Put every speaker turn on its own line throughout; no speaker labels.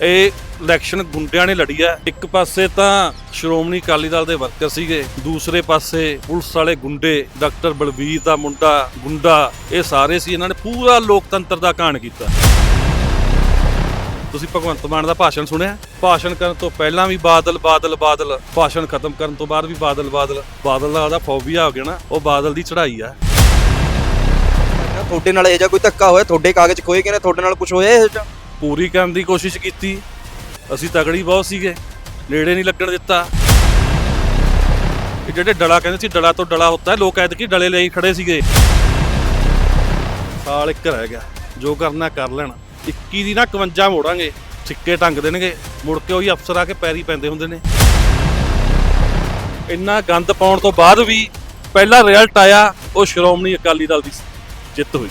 ਇਹ ਇਲੈਕਸ਼ਨ ਗੁੰਡਿਆਂ ਨੇ ਲੜੀ ਹੈ ਇੱਕ ਪਾਸੇ ਤਾਂ ਸ਼੍ਰੋਮਣੀ ਅਕਾਲੀ ਦਲ ਦੇ ਵਰਕਰ ਸੀਗੇ, ਦੂਸਰੇ ਪਾਸੇ ਪੁਲਿਸ ਵਾਲੇ ਗੁੰਡੇ, ਡਾਕਟਰ ਬਲਵੀਰ ਦਾ ਮੁੰਡਾ, ਗੁੰਡਾ, ਇਹ ਸਾਰੇ ਸੀ, ਇਹਨਾਂ ਨੇ ਪੂਰਾ ਲੋਕਤੰਤਰ ਦਾ ਕਾਣ ਕੀਤਾ। ਤੁਸੀਂ ਭਗਵੰਤ ਮਾਨ ਦਾ ਭਾਸ਼ਣ ਸੁਣਿਆ? ਭਾਸ਼ਣ ਕਰਨ ਤੋਂ ਪਹਿਲਾਂ ਵੀ ਬਾਦਲ ਬਾਦਲ ਬਾਦਲ, ਭਾਸ਼ਣ ਖਤਮ ਕਰਨ ਤੋਂ ਬਾਅਦ ਵੀ ਬਾਦਲ ਬਾਦਲ ਬਾਦਲ ਦਾ ਉਹਦਾ ਫੋਬੀਆ ਹੋ ਗਿਆ ਨਾ, ਉਹ ਬਾਦਲ ਦੀ ਚੜ੍ਹਾਈ ਆ।
ਤੁਹਾਡੇ ਨਾਲ ਇਹ ਜਿਹਾ ਕੋਈ ਧੱਕਾ ਹੋਇਆ? ਤੁਹਾਡੇ ਕਾਗਜ਼ ਖੋਏ ਗਏ ਨੇ? ਤੁਹਾਡੇ ਨਾਲ ਕੁਝ ਹੋਇਆ ਇਹ ਜਿਹਾ?
ਪੂਰੀ ਕਰਨ ਦੀ ਕੋਸ਼ਿਸ਼ ਕੀਤੀ। ਅਸੀਂ ਤਗੜੀ ਬਹੁਤ ਸੀਗੇ, ਨੇੜੇ ਨਹੀਂ ਲੱਗਣ ਦਿੱਤਾ। ਇਹ ਜਿਹੜੇ ਡਲਾ ਕਹਿੰਦੇ ਸੀ, ਡਲਾ ਤੋਂ ਡਲਾ ਹੁੰਦਾ ਹੈ ਲੋਕ ਐਤਕੀ ਡਲੇ ਲਈ ਖੜੇ ਸੀਗੇ। ਸਾਲ ਇੱਕ ਰਹਿ ਗਿਆ, ਜੋ ਕਰਨਾ ਕਰ ਲੈਣਾ। 21 ਦੀ ਨਾ 51 ਮੋੜਾਂਗੇ, ਸਿੱਕੇ ਟੰਗ ਦੇਣਗੇ, ਮੁੜ ਕੇ ਉਹੀ ਅਫਸਰ ਆ ਕੇ ਪੈਰੀ ਪੈਂਦੇ ਹੁੰਦੇ ਨੇ। ਇੰਨਾ ਗੰਦ ਪਾਉਣ ਤੋਂ ਬਾਅਦ ਵੀ ਪਹਿਲਾ ਰਿਜ਼ਲਟ ਆਇਆ, ਉਹ ਸ਼੍ਰੋਮਣੀ ਅਕਾਲੀ ਦਲ ਦੀ ਜਿੱਤ ਹੋਈ।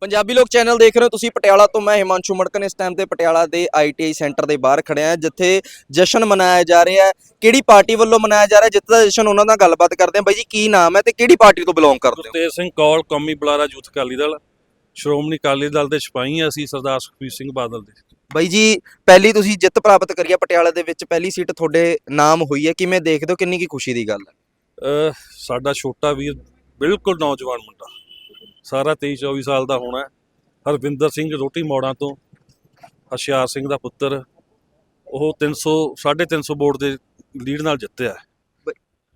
ਪੰਜਾਬੀ ਲੋਕ ਚੈਨਲ ਦੇਖ ਰਹੇ ਹੋ ਤੁਸੀਂ ਪਟਿਆਲਾ ਤੋਂ ਮੈਂ ਹਿਮਾਂਸ਼ੂ ਮੜਕਨ ਇਸ ਟਾਈਮ ਤੇ ਪਟਿਆਲਾ ਦੇ ਆਈਟੀਆਈ ਸੈਂਟਰ ਦੇ ਬਾਹਰ ਖੜਿਆ ਹਾਂ ਜਿੱਥੇ ਜਸ਼ਨ ਮਨਾਇਆ ਜਾ ਰਿਹਾ ਹੈ। ਕਿਹੜੀ ਪਾਰਟੀ ਵੱਲੋਂ ਮਨਾਇਆ ਜਾ ਰਿਹਾ ਜਿੱਤ ਦਾ ਜਸ਼ਨ ਉਹਨਾਂ ਨਾਲ ਗੱਲਬਾਤ ਕਰਦੇ ਹਾਂ। ਬਾਈ ਜੀ ਕੀ ਨਾਮ ਹੈ ਤੇ ਕਿਹੜੀ ਪਾਰਟੀ ਤੋਂ ਬਿਲੋਂਗ ਕਰਦੇ ਹੋ?
ਗੁਰਤੇਜ ਸਿੰਘ ਕੌਲ ਕੌਮੀ ਬੁਲਾਰਾ ਯੂਥ ਅਕਾਲੀ ਦਲ। ਸ਼੍ਰੋਮਣੀ ਅਕਾਲੀ ਦਲ ਦੇ ਸਿਪਾਹੀ ਹਾਂ ਅਸੀਂ ਸਰਦਾਰ ਸੁਖਬੀਰ ਸਿੰਘ ਬਾਦਲ ਦੇ।
ਬਾਈ ਜੀ ਪਹਿਲੀ ਤੁਸੀਂ ਜਿੱਤ ਪ੍ਰਾਪਤ ਕਰੀ ਹੈ ਪਟਿਆਲਾ ਦੇ ਵਿੱਚ। ਪਹਿਲੀ ਸੀਟ ਤੁਹਾਡੇ ਨਾਮ ਹੋਈ ਹੈ। ਕਿਵੇਂ ਦੇਖਦੇ ਹੋ? ਕਿੰਨੀ ਕੀ ਖੁਸ਼ੀ ਦੀ ਗੱਲ ਹੈ?
ਅਹ ਸਾਡਾ ਛੋਟਾ ਵੀਰ ਬਿਲਕੁਲ ਨੌਜਵਾਨ ਮੁੰਡਾ। ਸਾਰਾ 23 24 ਸਾਲ ਦਾ ਹੋਣਾ। ਹਰਵਿੰਦਰ ਸਿੰਘ ਰੋਟੀ ਮੋੜਾਂ ਤੋਂ ਹਸ਼ਿਆਰ ਸਿੰਘ ਦਾ ਪੁੱਤਰ ਉਹ 300 350 ਵੋਟ ਦੇ ਲੀਡ ਨਾਲ ਜਿੱਤਿਆ।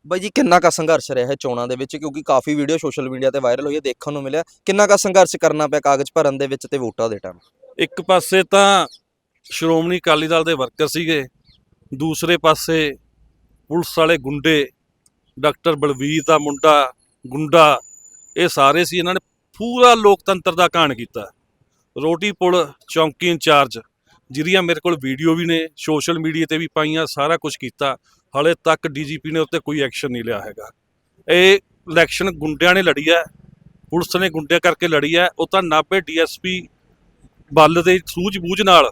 ਬਾਈ ਜੀ ਕਿੰਨਾ ਕਾ ਸੰਘਰਸ਼ ਰਿਹਾ ਹੈ ਚੋਣਾਂ ਦੇ ਵਿੱਚ ਕਿਉਂਕਿ ਕਾਫੀ ਵੀਡੀਓ ਸੋਸ਼ਲ ਮੀਡੀਆ ਤੇ ਵਾਇਰਲ ਹੋਈ ਹੈ ਦੇਖਣ ਨੂੰ ਮਿਲਿਆ ਕਿੰਨਾ ਕਾ ਸੰਘਰਸ਼ ਕਰਨਾ ਪਿਆ ਕਾਗਜ਼ ਭਰਨ ਦੇ ਵਿੱਚ ਤੇ ਵੋਟਾਂ ਦੇ ਟਾਈਮ
ਇੱਕ ਪਾਸੇ ਤਾਂ ਸ਼੍ਰੋਮਣੀ ਅਕਾਲੀ ਦਲ ਦੇ ਵਰਕਰ ਸੀਗੇ ਦੂਸਰੇ ਪਾਸੇ ਪੁਲਿਸ ਵਾਲੇ ਗੁੰਡੇ ਡਾਕਟਰ ਬਲਵੀਰ ਦਾ ਮੁੰਡਾ ਗੁੰਡਾ ਇਹ ਸਾਰੇ ਸੀ ਇਹਨਾਂ ਨੇ ਪੂਰਾ ਲੋਕਤੰਤਰ ਦਾ ਕਾਣ ਕੀਤਾ। ਰੋਟੀ ਪੁਲ ਚੌਂਕੀ ਇੰਚਾਰਜ, ਜਿਹੜੀਆਂ ਮੇਰੇ ਕੋਲ ਵੀਡੀਓ ਵੀ ਨੇ, ਸੋਸ਼ਲ ਮੀਡੀਆ ਤੇ ਵੀ ਪਾਈਆਂ, ਸਾਰਾ ਕੁਝ ਕੀਤਾ। ਹਾਲੇ ਤੱਕ ਡੀਜੀਪੀ ਨੇ ਉੱਤੇ ਕੋਈ ਐਕਸ਼ਨ ਨਹੀਂ ਲਿਆ ਹੈਗਾ। ਇਹ ਇਲੈਕਸ਼ਨ ਗੁੰਡਿਆਂ ਨੇ ਲੜੀ ਹੈ, ਪੁਲਿਸ ਨੇ ਗੁੰਡਿਆਂ ਕਰਕੇ ਲੜੀ ਹੈ। ਉਹ ਤਾਂ ਨਾਭੇ ਡੀਐਸਪੀ ਬਲ ਦੇ ਸੂਝ-ਬੂਝ ਨਾਲ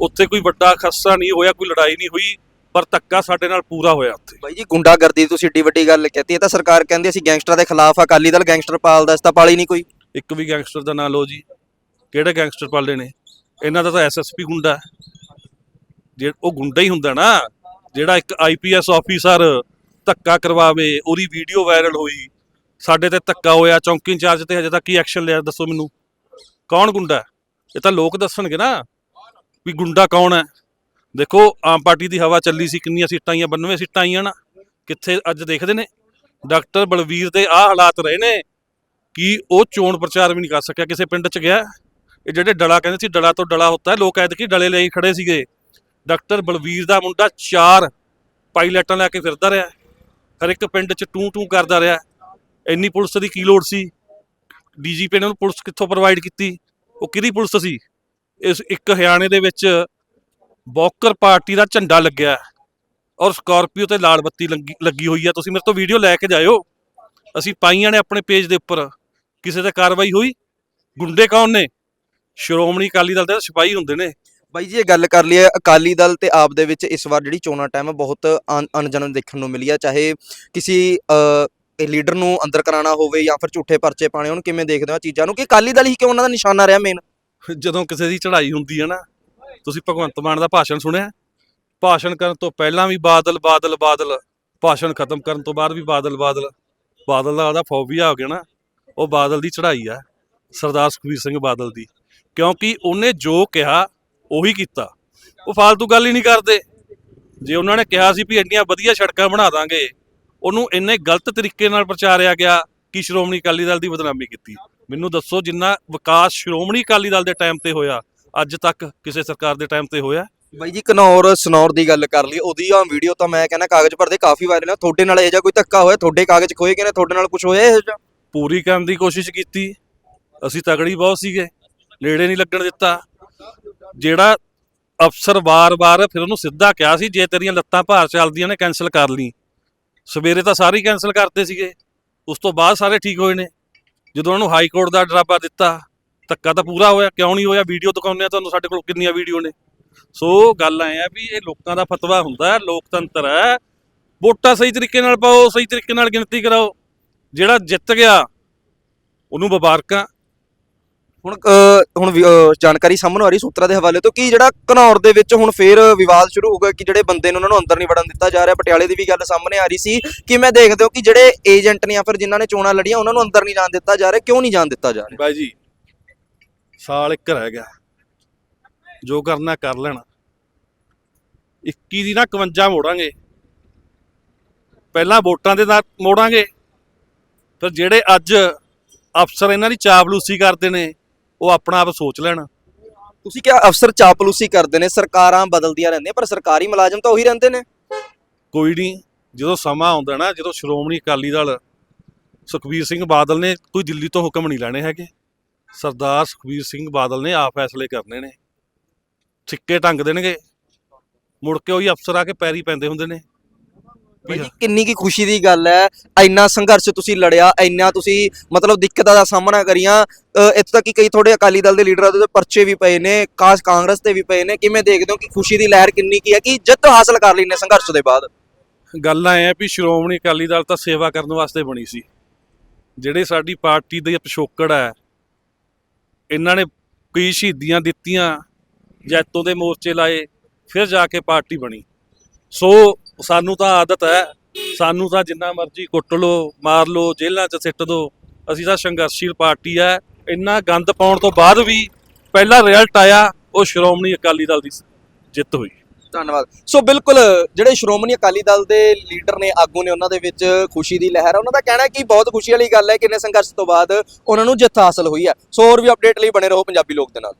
ਉੱਥੇ ਕੋਈ ਵੱਡਾ ਖਸਾ ਨਹੀਂ ਹੋਇਆ, ਕੋਈ ਲੜਾਈ ਨਹੀਂ ਹੋਈ। ਪਰ ਧੱਕਾ ਸਾਡੇ ਨਾਲ ਪੂਰਾ ਹੋਇਆ ਉੱਥੇ।
ਬਾਈ ਜੀ ਗੁੰਡਾਗਰਦੀ ਤੁਸੀਂ ਏਡੀ ਵੱਡੀ ਗੱਲ ਕਹਤੀ ਇਹ ਤਾਂ ਸਰਕਾਰ ਕਹਿੰਦੀ ਅਸੀਂ ਗੈਂਗਸਟਰਾਂ ਦੇ ਖਿਲਾਫ ਆ ਅਕਾਲੀ ਦਲ ਗੈਂਗਸਟਰ ਪਾਲਦਾ ਇਸ ਤਾਂ ਪਾਲੀ ਨਹੀਂ ਕੋਈ।
ਇੱਕ ਵੀ ਗੈਂਗਸਟਰ ਦਾ ਨਾਂ ਲਓ ਜੀ ਕਿਹੜੇ ਗੈਂਗਸਟਰ ਪਾਲੇ ਨੇ? ਇਹਨਾਂ ਦਾ ਤਾਂ ਐਸਐਸਪੀ ਗੁੰਡਾ। ਜੇ ਉਹ ਗੁੰਡਾ ਹੀ ਹੁੰਦਾ ਨਾ ਜਿਹੜਾ ਇੱਕ ਆਈਪੀਐਸ ਆਫੀਸਰ ਧੱਕਾ ਕਰਵਾਵੇ ਉਹਦੀ ਵੀਡੀਓ ਵਾਇਰਲ ਹੋਈ ਸਾਡੇ ਤੇ ਧੱਕਾ ਹੋਇਆ ਚੌਂਕੀ ਇੰਚਾਰਜ ਤੇ ਹਜੇ ਤੱਕ ਕੀ ਐਕਸ਼ਨ ਲਿਆ ਦੱਸੋ ਮੈਨੂੰ। ਕੌਣ ਗੁੰਡਾ ਹੈ? ਇਹ ਤਾਂ ਲੋਕ ਦੱਸਣਗੇ ਨਾ ਵੀ ਗੁੰਡਾ ਕੌਣ ਹੈ? ਦੇਖੋ, ਆਮ ਪਾਰਟੀ ਦੀ ਹਵਾ ਚੱਲੀ ਸੀ, ਕਿੰਨੀਆਂ ਸੀਟਾਂ ਆਈਆਂ 92 ਸੀਟਾਂ ਆਈਆਂ ਨਾ। ਕਿੱਥੇ ਅੱਜ ਦੇਖਦੇ ਨੇ? ਡਾਕਟਰ ਬਲਵੀਰ ਦੇ ਆਹ ਹਾਲਾਤ ਰਹੇ ਨੇ ਕਿ ਉਹ ਚੋਣ ਪ੍ਰਚਾਰ ਵੀ ਨਹੀਂ ਕਰ ਸਕਿਆ, ਕਿਸੇ ਪਿੰਡ 'ਚ ਗਿਆ। ਇਹ ਜਿਹੜੇ ਡਲਾ ਕਹਿੰਦੇ ਸੀ, ਡਲਾ ਤੋਂ ਡਲਾ ਹੁੰਦਾ ਹੈ ਲੋਕ ਐਤਕੀ ਡਲੇ ਲਈ ਖੜੇ ਸੀਗੇ। ਡਾਕਟਰ ਬਲਵੀਰ ਦਾ ਮੁੰਡਾ ਚਾਰ ਪਾਇਲਟਾਂ ਲੈ ਕੇ ਫਿਰਦਾ ਰਿਹਾ। ਹਰ ਇੱਕ ਪਿੰਡ 'ਚ ਟੂ ਟੂ ਕਰਦਾ ਰਿਹਾ। ਇੰਨੀ ਪੁਲਿਸ ਦੀ ਕੀ ਲੋੜ ਸੀ? ਡੀਜੀਪੀ ਨੇ ਉਹਨੂੰ ਪੁਲਿਸ ਕਿੱਥੋਂ ਪ੍ਰੋਵਾਈਡ ਕੀਤੀ? ਉਹ ਕਿਹਦੀ ਪੁਲਿਸ ਸੀ? ਇਸ ਇੱਕ ਹਰਿਆਣੇ ਦੇ ਵਿੱਚ ਬੌਕਰ ਪਾਰਟੀ ਦਾ ਝੰਡਾ ਲੱਗਿਆ ਔਰ ਸਕਾਰਪੀਓ ਤੇ ਲਾਲ ਬੱਤੀ ਲੱਗੀ ਹੋਈ ਆ ਤੁਸੀਂ ਮੇਰੇ ਤੋਂ ਵੀਡੀਓ ਲੈ ਕੇ ਜਾਇਓ। ਅਸੀਂ ਪਾਈਆਂ ਨੇ ਆਪਣੇ ਪੇਜ ਦੇ ਉੱਪਰ। ਕਿਸੇ ਤੇ ਕਾਰਵਾਈ ਹੋਈ? ਗੁੰਡੇ ਕੌਣ ਨੇ? ਸ਼੍ਰੋਮਣੀ ਅਕਾਲੀ ਦਲ ਦੇ ਸਿਪਾਹੀ ਹੁੰਦੇ ਨੇ।
ਬਾਈ ਜੀ ਇਹ ਗੱਲ ਕਰ ਲਈਏ ਅਕਾਲੀ ਦਲ ਤੇ ਆਪ ਦੇ ਵਿੱਚ ਇਸ ਵਾਰ ਜਿਹੜੀ ਚੋਣਾਂ ਟਾਈਮ ਬਹੁਤ ਅਣ- ਅਣਜਨ ਦੇਖਣ ਨੂੰ ਮਿਲੀ ਆ। ਚਾਹੇ ਕਿਸੇ ਇਹ ਲੀਡਰ ਨੂੰ ਅੰਦਰ ਕਰਾਉਣਾ ਹੋਵੇ ਜਾਂ ਫਿਰ ਝੂਠੇ ਪਰਚੇ ਪਾਣੇ ਉਹਨੂੰ ਕਿਵੇਂ ਦੇਖਦੇ ਹੋ ਚੀਜ਼ਾਂ ਨੂੰ? ਕਿ ਅਕਾਲੀ ਦਲ ਹੀ ਕਿਉਂ ਉਹਨਾਂ ਦਾ ਨਿਸ਼ਾਨਾ ਰਿਹਾ ਮੇਨ
ਜਦੋਂ ਕਿਸੇ ਦੀ ਚੜ੍ਹਾਈ ਹੁੰਦੀ ਹੈ ਨਾ ਤੁਸੀਂ ਭਗਵੰਤ ਮਾਨ ਦਾ ਭਾਸ਼ਣ ਸੁਣਿਆ? ਭਾਸ਼ਣ ਕਰਨ ਤੋਂ ਪਹਿਲਾਂ ਵੀ ਬਾਦਲ ਬਾਦਲ ਬਾਦਲ। ਭਾਸ਼ਣ ਖਤਮ ਕਰਨ ਤੋਂ ਬਾਅਦ ਵੀ ਬਾਦਲ ਬਾਦਲ। ਬਾਦਲ ਦਾ ਉਹਦਾ ਫੋਬੀਆ ਹੋ ਗਿਆ ਨਾ, ਉਹ ਬਾਦਲ ਦੀ ਚੜ੍ਹਾਈ ਆ, ਸਰਦਾਰ ਸੁਖਬੀਰ ਸਿੰਘ ਬਾਦਲ ਦੀ। ਕਿਉਂਕਿ ਉਹਨੇ ਜੋ ਕਿਹਾ, ਉਹੀ ਕੀਤਾ। ਉਹ ਫालतू ਗੱਲ ਹੀ ਨਹੀਂ ਕਰਦੇ। ਜੇ ਉਹਨਾਂ ਨੇ ਕਿਹਾ ਸੀ ਵੀ ਇੰਨੀਆਂ ਵਧੀਆ ਸੜਕਾਂ ਬਣਾ ਦਾਂਗੇ, ਉਹਨੂੰ ਇੰਨੇ ਗਲਤ ਤਰੀਕੇ ਨਾਲ ਪ੍ਰਚਾਰਿਆ ਗਿਆ ਕਿ ਸ਼੍ਰੋਮਣੀ ਅਕਾਲੀ ਦਲ ਦੀ ਬਦਨਾਮੀ ਕੀਤੀ। ਮੈਨੂੰ ਦੱਸੋ ਜਿੰਨਾ ਵਿਕਾਸ ਸ਼੍ਰੋਮਣੀ ਅਕਾਲੀ ਦਲ ਦੇ ਟਾਈਮ ਤੇ ਹੋਇਆ ਅੱਜ ਤੱਕ ਕਿਸੇ ਸਰਕਾਰ ਦੇ ਟਾਈਮ ਤੇ ਹੋਇਆ?
ਬਾਈ ਜੀ ਘਨੌਰ ਸਨੌਰ ਦੀ ਗੱਲ ਕਰ ਲਈ ਉਹਦੀ ਆ ਵੀਡੀਓ ਤਾਂ ਮੈਂ ਕਹਿੰਦਾ ਕਾਗਜ਼ ਭਰਦੇ ਕਾਫੀ ਵਾਇਰਲ ਆ ਤੁਹਾਡੇ ਨਾਲ ਇਹ ਜਿਹਾ ਕੋਈ ਧੱਕਾ ਹੋਇਆ? ਤੁਹਾਡੇ ਕਾਗਜ਼ ਖੋਏ ਗਏ ਨੇ ਤੁਹਾਡੇ ਨਾਲ ਕੁਝ ਹੋਇਆ ਇਹ ਜਿਹਾ?
ਪੂਰੀ ਕਰਨ ਦੀ ਕੋਸ਼ਿਸ਼ ਕੀਤੀ। ਅਸੀਂ ਤਗੜੀ ਬਹੁਤ ਸੀਗੇ ਨੇੜੇ ਨਹੀਂ ਲੱਗਣ ਦਿੱਤਾ। ਜਿਹੜਾ ਅਫਸਰ ਵਾਰ-ਵਾਰ ਫਿਰ ਉਹਨੂੰ ਸਿੱਧਾ ਕਿਹਾ ਸੀ ਜੇ ਤੇਰੀਆਂ ਲੱਤਾਂ ਭਾਰ ਚੱਲਦੀਆਂ ਨੇ ਕੈਨਸਲ ਕਰ ਲਈ। ਸਵੇਰੇ ਤਾਂ ਸਾਰੇ ਕੈਨਸਲ ਕਰਤੇ ਸੀਗੇ। ਉਸ ਤੋਂ ਬਾਅਦ ਸਾਰੇ ਠੀਕ ਹੋਏ ਨੇ। ਜਦੋਂ ਉਹਨੂੰ ਹਾਈ ਕੋਰਟ ਦਾ ਡਰਾਬਾ ਦਿੱਤਾ ਧੱਕਾ ਤਾਂ ਪੂਰਾ ਹੋਇਆ ਕਿਉਂ ਨਹੀਂ ਹੋਇਆ? ਵੀਡੀਓ ਦਿਖਾਉਂਦੇ ਆ ਤੁਹਾਨੂੰ ਸਾਡੇ ਕੋਲ ਕਿੰਨੀਆਂ ਵੀਡੀਓ ਨੇ। ਸੋ ਗੱਲ ਐ ਆ ਵੀ ਇਹ ਲੋਕਾਂ ਦਾ ਫਤਵਾ ਹੁੰਦਾ ਹੈ ਲੋਕਤੰਤਰ ਹੈ। ਵੋਟਾਂ ਸਹੀ ਤਰੀਕੇ ਨਾਲ ਪਾਓ ਸਹੀ ਤਰੀਕੇ ਨਾਲ ਗਿਣਤੀ ਕਰਾਓ। ਜਿਹੜਾ ਜਿੱਤ ਗਿਆ ਉਹਨੂੰ ਮੁਬਾਰਕਾਂ।
ਹੁਣ ਅ, ਹੁਣ ਵੀ, ਅ, ਜਾਣਕਾਰੀ ਸਾਹਮਣੇ ਆ ਰਹੀ ਸੂਤਰਾਂ ਦੇ ਹਵਾਲੇ ਤੋਂ ਕਿ ਜਿਹੜਾ ਘਨੌਰ ਦੇ ਵਿੱਚ ਹੁਣ ਫੇਰ ਵਿਵਾਦ ਸ਼ੁਰੂ ਹੋ ਗਿਆ ਕਿ ਜਿਹੜੇ ਬੰਦੇ ਨੇ ਉਹਨਾਂ ਨੂੰ ਅੰਦਰ ਨਹੀਂ ਵੜਨ ਦਿੱਤਾ ਜਾ ਰਿਹਾ। ਪਟਿਆਲੇ ਦੀ ਵੀ ਗੱਲ ਸਾਹਮਣੇ ਆ ਰਹੀ ਸੀ ਕਿਵੇਂ ਦੇਖਦੇ ਹੋ ਕਿ ਜਿਹੜੇ ਏਜੰਟ ਨੇ ਜਾਂ ਫਿਰ ਜਿਨ੍ਹਾਂ ਨੇ ਚੋਣਾਂ ਲੜੀਆਂ ਉਹਨਾਂ ਨੂੰ ਅੰਦਰ ਨਹੀਂ ਜਾਣ ਦਿੱਤਾ ਜਾ ਰਿਹਾ ਕਿਉਂ ਨਹੀਂ ਜਾਣ ਦਿੱਤਾ ਜਾ ਰਿਹਾ?
ਬਾਈ ਜੀ ਸਾਲ ਇੱਕ ਰਹਿ ਗਿਆ। ਜੋ ਕਰਨਾ ਕਰ ਲੈਣਾ। 21 ਦੀ ਨਾ 51 ਮੋੜਾਂਗੇ। ਪਹਿਲਾਂ ਵੋਟਾਂ ਦੇ ਨਾਲ ਮੋੜਾਂਗੇ। ਫਿਰ ਜਿਹੜੇ ਅੱਜ ਅਫਸਰ ਇਹਨਾਂ ਦੀ ਚਾਪਲੂਸੀ ਕਰਦੇ ਨੇ ਉਹ ਆਪਣਾ ਆਪ ਸੋਚ ਲੈਣ।
ਤੁਸੀਂ ਕਿਹਾ ਅਫਸਰ ਚਾਪਲੂਸੀ ਕਰਦੇ ਨੇ ਸਰਕਾਰਾਂ ਬਦਲਦੀਆਂ ਰਹਿੰਦੀਆਂ ਪਰ ਸਰਕਾਰੀ ਮੁਲਾਜ਼ਮ ਤਾਂ ਉਹੀ ਰਹਿੰਦੇ ਨੇ।
ਕੋਈ ਨਹੀਂ ਜਦੋਂ ਸਮਾਂ ਆਉਂਦਾ ਨਾ ਜਦੋਂ ਸ਼੍ਰੋਮਣੀ ਅਕਾਲੀ ਦਲ ਸੁਖਬੀਰ ਸਿੰਘ ਬਾਦਲ ਨੇ ਕੋਈ ਦਿੱਲੀ ਤੋਂ ਹੁਕਮ ਨਹੀਂ ਲੈਣੇ ਹੈਗੇ। ਸਰਦਾਰ ਸੁਖਬੀਰ ਸਿੰਘ ਬਾਦਲ ਨੇ ਆਪ ਫੈਸਲੇ ਕਰਨੇ ਨੇ। ਸਿੱਕੇ ਟੰਗ ਦੇਣਗੇ। ਮੁੜ ਕੇ ਉਹੀ ਅਫਸਰ ਆ ਕੇ ਪੈਰੀ ਪੈਂਦੇ ਹੁੰਦੇ ਨੇ।
ਬਾਈ ਜੀ ਕਿੰਨੀ ਕੀ ਖੁਸ਼ੀ ਦੀ ਗੱਲ ਹੈ। ਇੰਨਾ ਸੰਘਰਸ਼ ਤੁਸੀਂ ਲੜਿਆ ਇੰਨਾ ਤੁਸੀਂ ਮਤਲਬ ਦਿੱਕਤਾਂ ਦਾ ਸਾਹਮਣਾ ਕਰੀਆਂ। ਅ, ਇੱਥੋਂ ਤੱਕ ਕਿ ਕਈ ਤੁਹਾਡੇ ਅਕਾਲੀ ਦਲ ਦੇ ਲੀਡਰਾਂ ਦੇ ਪਰਚੇ ਵੀ ਪਏ ਨੇ ਕਾਸ ਕਾਂਗਰਸ ਤੇ ਵੀ ਪਏ ਨੇ। ਕਿਵੇਂ ਦੇਖਦੇ ਹੋ ਕਿ ਖੁਸ਼ੀ ਦੀ ਲਹਿਰ ਕਿੰਨੀ ਕੀ ਹੈ ਕਿ ਜਿੱਤ ਹਾਸਲ ਕਰ ਲਈ ਨੇ ਸੰਘਰਸ਼ ਦੇ ਬਾਅਦ?
ਗੱਲ ਐ ਵੀ ਸ਼੍ਰੋਮਣੀ ਅਕਾਲੀ ਦਲ ਤਾਂ ਸੇਵਾ ਕਰਨ ਵਾਸਤੇ ਬਣੀ ਸੀ। ਜਿਹੜੇ ਸਾਡੀ ਪਾਰਟੀ ਦੇ ਪਿਛੋਕੜ ਹੈ ਇਹਨਾਂ ਨੇ ਕਈ ਸ਼ਹੀਦੀਆਂ ਦਿੱਤੀਆਂ, ਜੈਤੋਂ ਦੇ ਮੋਰਚੇ ਲਾਏ, ਫਿਰ ਜਾ ਕੇ ਪਾਰਟੀ ਬਣੀ। ਸੋ ਸਾਨੂੰ ਤਾਂ ਆਦਤ ਹੈ, ਸਾਨੂੰ ਤਾਂ ਜਿੰਨਾ ਮਰਜ਼ੀ ਕੁੱਟ ਲੋ ਮਾਰ ਲੋ ਜੇਲ੍ਹਾਂ 'ਚ ਸਿੱਟ ਦੋ, ਅਸੀਂ ਤਾਂ ਸੰਘਰਸ਼ੀਲ ਪਾਰਟੀ ਹੈ। ਇੰਨਾ ਗੰਦ ਪਾਉਣ ਤੋਂ ਬਾਅਦ ਵੀ ਪਹਿਲਾ ਰਿਜ਼ਲਟ ਆਇਆ, ਉਹ ਸ਼੍ਰੋਮਣੀ ਅਕਾਲੀ ਦਲ ਦੀ ਜਿੱਤ ਹੋਈ।
ਧੰਨਵਾਦ। ਸੋ ਬਿਲਕੁਲ, ਜਿਹੜੇ ਸ਼੍ਰੋਮਣੀ ਅਕਾਲੀ ਦਲ ਦੇ ਲੀਡਰ ਨੇ, ਆਗੂ ਨੇ ਉਹਨਾਂ ਦੇ ਵਿੱਚ ਖੁਸ਼ੀ ਦੀ ਲਹਿਰ ਹੈ ਉਹਨਾਂ ਦਾ ਕਹਿਣਾ ਹੈ ਕਿ ਬਹੁਤ ਖੁਸ਼ੀ ਵਾਲੀ ਗੱਲ ਹੈ ਕਿ ਇੰਨੇ ਸੰਘਰਸ਼ ਤੋਂ ਬਾਅਦ ਉਹਨਾਂ ਨੂੰ ਜਿੱਤ ਹਾਸਲ ਹੋਈ ਹੈ। ਸੋ ਹੋਰ ਵੀ ਅਪਡੇਟ ਲਈ ਬਣੇ ਰਹੋ ਪੰਜਾਬੀ ਲੋਕ ਦੇ ਨਾਲ।